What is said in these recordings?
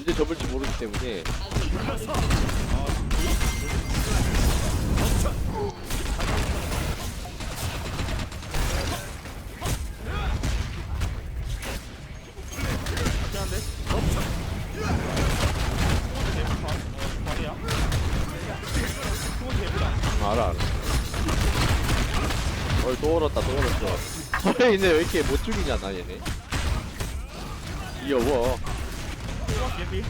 언제 접을지 모르기 때문에. 대부다. 알아 알아. 어이 또 얼었다 또 얼었어. 얘네 왜 이렇게 못 죽이냐 나 얘네. 귀여워 개피?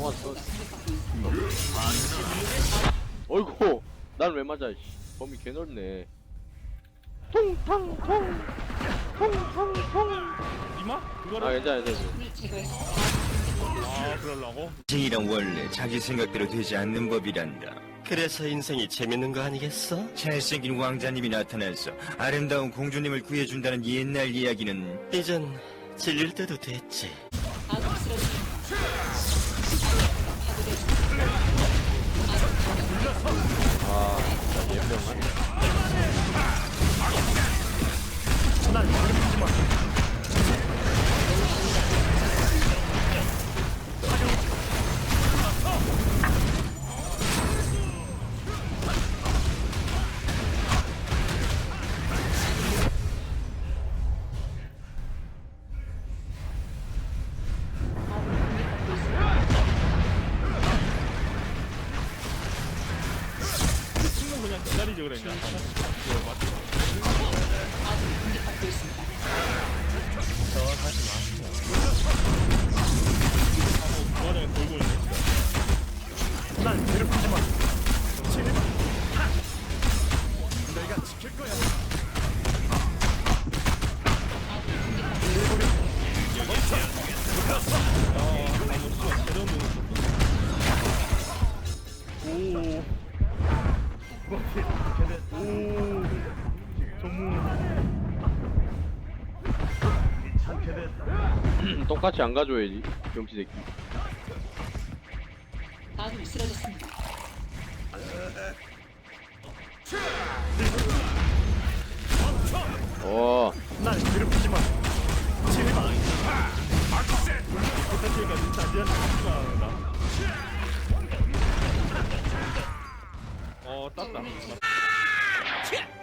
어, 저... 어이구 난 왜 맞아 씨. 범위 개 넓네 통탕통 통탕통 이마? 아 그거를? 괜찮아 괜찮아 아, 그러려고? 인생이란 원래 자기 생각대로 되지 않는 법이란다. 그래서 인생이 재밌는 거 아니겠어? 잘생긴 왕자님이 나타나서 아름다운 공주님을 구해준다는 옛날 이야기는 이젠 질릴 때도 됐지. 아 진짜 예병 이거 맞지? 저 오. 전무. 똑같이 안 가져야지 병신 새끼 아군이 쓰러졌습니다. 어 날 괴롭히지 마. 제발. 진짜 미안 진짜.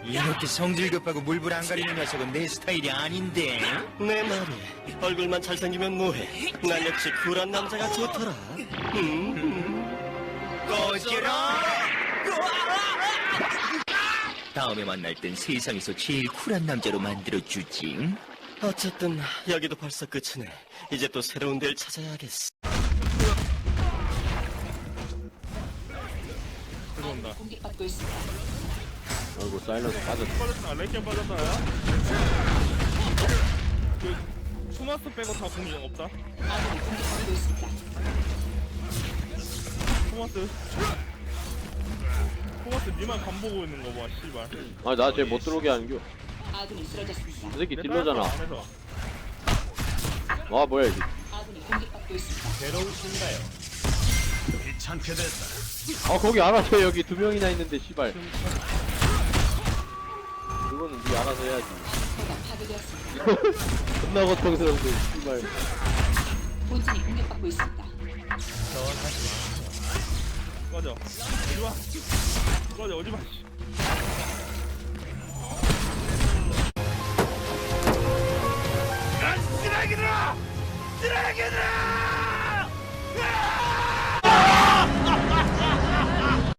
이렇게 성질 급하고 물불 안 가리는 녀석은 내 스타일이 아닌데. 내 말이 얼굴만 잘생기면 뭐해? 난 역시 쿨한 남자가 좋더라. 음, 꺼져라! 다음에 만날 땐 세상에서 제일 쿨한 남자로 만들어주지. 어쨌든 여기도 벌써 끝이네. 이제 또 새로운 데를 찾아야겠어. 들어온다. 공격받고 있습니다. 아이고 사일런스 빠졌다 빠졌다. 레이켄 빠졌다. 야. 그 수마스 빼고 다 공격 없다. 아군이 공격받고 있습니다. 토마스. 토마스 니만 간 보고 있는 거 봐. 씨발. 아나쟤 못 들어오게 아군이 쓰러졌습니다. 저 새끼 내 딜러잖아 딸. 와 뭐야 이게 아군이 공격받고 있습니다. 아 거기 알아서 해. 여기 두 명이나 있는데 씨발 그거는 니 알아서 해야지 파괴되었습니다. 존나 고통스러운데 씨발 본진이 공격받고 있습니다. 꺼져. 오지 마. 꺼져. 오지 마. 씨. 쓰레기들아! 쓰레기들아!